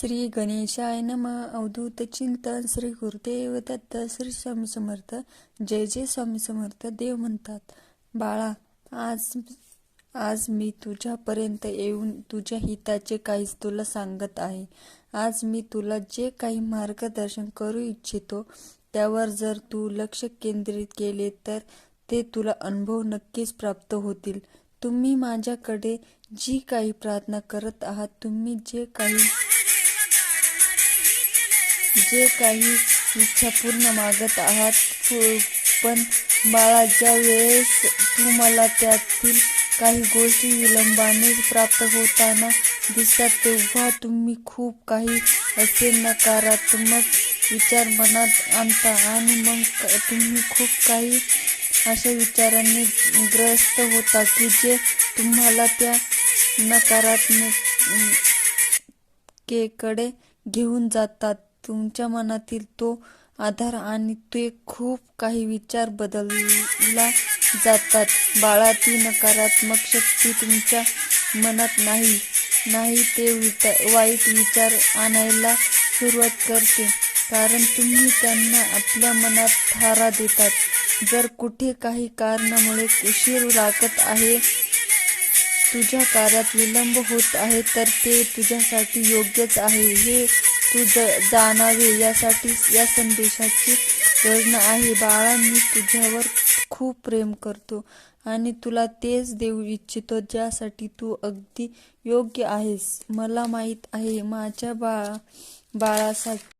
श्री गणेशाय नम. अवधूत चिंतन श्री गुरुदेव दत्त श्री स्वामी समर्थ. जय जय स्वामी समर्थ. देव म्हणतात बाळा आज आज मी तुझ्यापर्यंत येऊन तुझ्या हिताचे काहीच तुला सांगत आहे. आज मी तुला जे काही मार्गदर्शन करू इच्छितो त्यावर जर तू लक्ष केंद्रित केले तर ते तुला अनुभव नक्कीच प्राप्त होतील. तुम्ही माझ्याकडे जी काही प्रार्थना करत आहात तुम्ही जे काही जे काही इच्छा पूर्ण मागत आहात पण बाळा ज्या वेळेस तुम्हाला त्यातील काही गोष्टी विलंबाने प्राप्त होताना दिसतात तेव्हा तुम्ही खूप काही असे नकारात्मक विचार मनात आणता आणि मग तुम्ही खूप काही अशा विचारांनी ग्रस्त होता की जे तुम्हाला त्या नकारात्मकतेकडे घेऊन जातात. तुमच्या मनातील तो आधार आणि ते खूप काही विचार बदलला जातात. बाळा ती नकारात्मक शक्ती तुमच्या मनात नाही नाही ते विटा- वाईट विचार आणायला सुरुवात करते. कारण तुम्ही त्यांना आपल्या मनात थारा देतात. जर कुठे काही कारणामुळे उशीर लागत आहे तुझ्या कार्यात विलंब होत आहे तर ते तुझ्यासाठी योग्यच आहे. हे तू ज- जाणावे यासाठी या संदेशाची योजना आहे. बाळा मी तुझ्यावर खूप प्रेम करतो आणि तुला तेच देऊ इच्छितो ज्यासाठी तू अगदी योग्य आहेस. मला माहीत आहे माझ्या बाळा बाळासाठी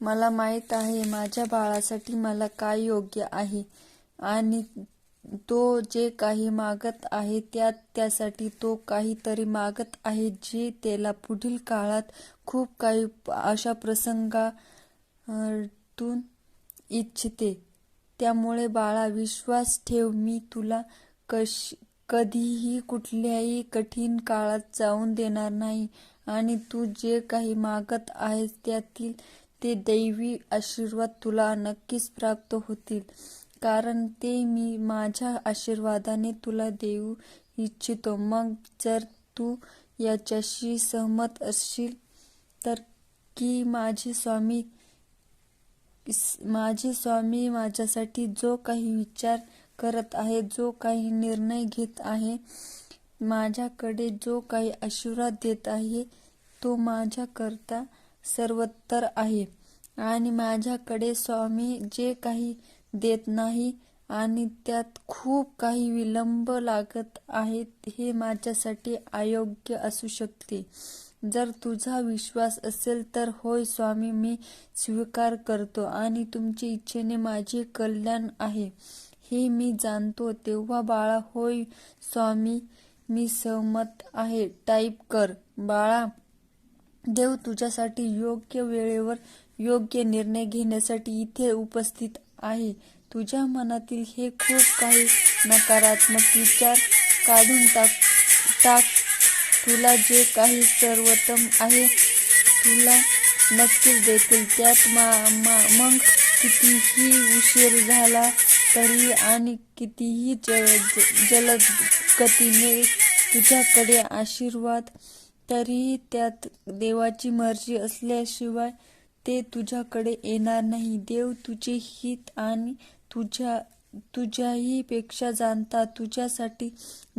मला माहीत आहे माझ्या बाळासाठी मला काय योग्य आहे आणि तो जे काही मागत आहे त्यात त्यासाठी तो काहीतरी मागत आहे जे त्याला पुढील काळात खूप काही अशा प्रसंगातून इच्छिते. त्यामुळे बाळा विश्वास ठेव मी तुला कश कधीही कुठल्याही कठीण काळात जाऊन देणार नाही आणि तू जे काही मागत आहेस त्यातील ते दैवी आशीर्वाद तुला नक्कीच प्राप्त होतील. कारण ते मी माझ्या आशीर्वादाने तुला देऊ इच्छितो. मग जर तू याच्याशी सहमत असशील तर की माझे स्वामी माझे स्वामी माझ्यासाठी जो काही विचार करत आहे जो काही निर्णय घेत आहे माझ्याकडे जो काही आशीर्वाद देत आहे तो माझ्याकरता सर्वोत्तर आहे. आणि माझ्याकडे स्वामी जे काही देत नाही आणि त्यात खूप काही विलंब लागत आहेत हे माझ्यासाठी अयोग्य असू शकते. जर तुझा विश्वास असेल तर होय स्वामी मी स्वीकार करतो आणि तुमच्या इच्छेने माझे कल्याण आहे. हे मी जाणतो तेव्हा बाळा होय स्वामी मी सहमत आहे. टाईप कर. बाळा देव तुझ्यासाठी योग्य वेळेवर योग्य निर्णय घेण्यासाठी इथे उपस्थित आहे. तुझ्या मनातील हे खूप काही नकारात्मक विचार काढून टाक टाक. तुला जे काही सर्वोत्तम आहे तुला नक्कीच देतील. त्यात मा, मा, मग कितीही उशीर झाला तरी आणि कितीही जल जलद गतीने तुझ्याकडे आशीर्वाद तरीही त्यात देवाची मर्जी असल्याशिवाय ते तुझ्याकडे येणार नाही. देव तुझे हित आणि तुझ्या तुझ्याही पेक्षा जाणता तुझ्यासाठी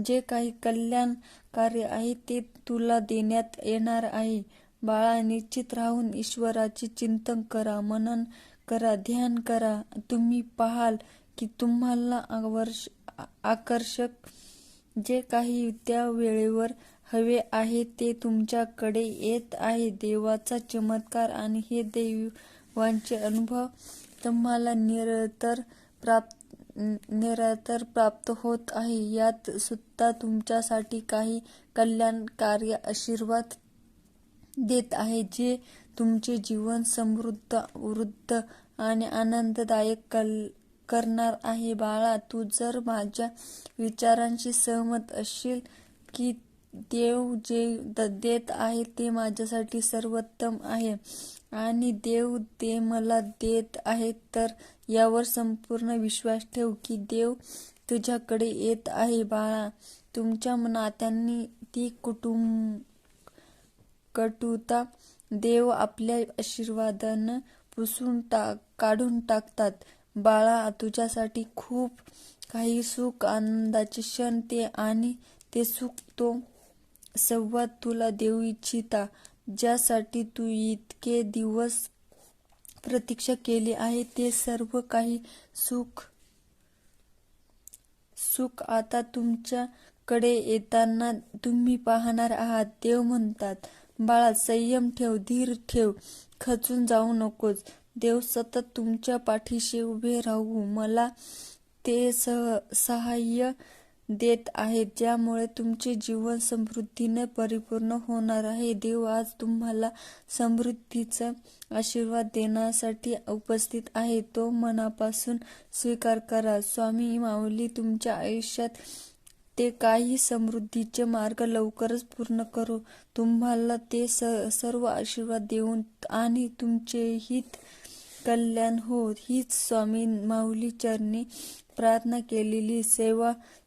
जे काही कल्याण कार्य आहे ते तुला देण्यात येणार आहे. बाळा निश्चित राहून ईश्वराचे चिंतन करा मनन करा ध्यान करा. तुम्ही पाहाल की तुम्हाला आकर्षक जे काही त्या वेळेवर हवे आहे ते तुमच्याकडे येत आहे. देवाचा चमत्कार आणि हे देवांचे अनुभव तुम्हाला निरंतर प्राप्त निरंतर प्राप्त होत आहे. यात सुद्धा तुमच्यासाठी काही कल्याणकारी आशीर्वाद देत आहे जे तुमचे जीवन समृद्ध वृद्ध आणि आनंददायक कल करणार आहे. बाळा तू जर माझ्या विचारांशी सहमत असशील की देव जे द- देत आहे ते माझ्यासाठी सर्वोत्तम आहे. आणि देव ते मला देत आहे तर यावर संपूर्ण विश्वास ठेव की देव तुझ्याकडे येत आहे बाळा. तुमच्या नात्यांनी ती कुटुंब कटुता देव आपल्या आशीर्वादानं पुसून टाक काढून टाकतात. बाळा तुझ्यासाठी खूप काही सुख आनंदाचे क्षण ते आणि ते सुख तो संवाद तुला देऊ इच्छिता ज्यासाठी तू इतके दिवस प्रतीक्षा केली आहे ते सर्व काही सुख सुख आता तुमच्याकडे येताना तुम्ही पाहणार आहात देव म्हणतात बाळा संयम ठेव धीर ठेव खचून जाऊ नकोस. देव सतत तुमच्या पाठीशी उभे राहू. मला ते सह सहाय्य देत आहेत ज्यामुळे तुमचे जीवन समृद्धीने परिपूर्ण होणार आहे. देव आज तुम्हाला समृद्धीचा आशीर्वाद देण्यासाठी उपस्थित आहे. तो मनापासून स्वीकार करा. स्वामी माऊली तुमच्या आयुष्यात ते काही समृद्धीचे मार्ग लवकरच पूर्ण करू. तुम्हाला ते स सर्व आशीर्वाद देऊन आणि तुमचे हित कल्याण हो. हीच स्वामी माऊली चरणी प्रार्थना केलेली सेवा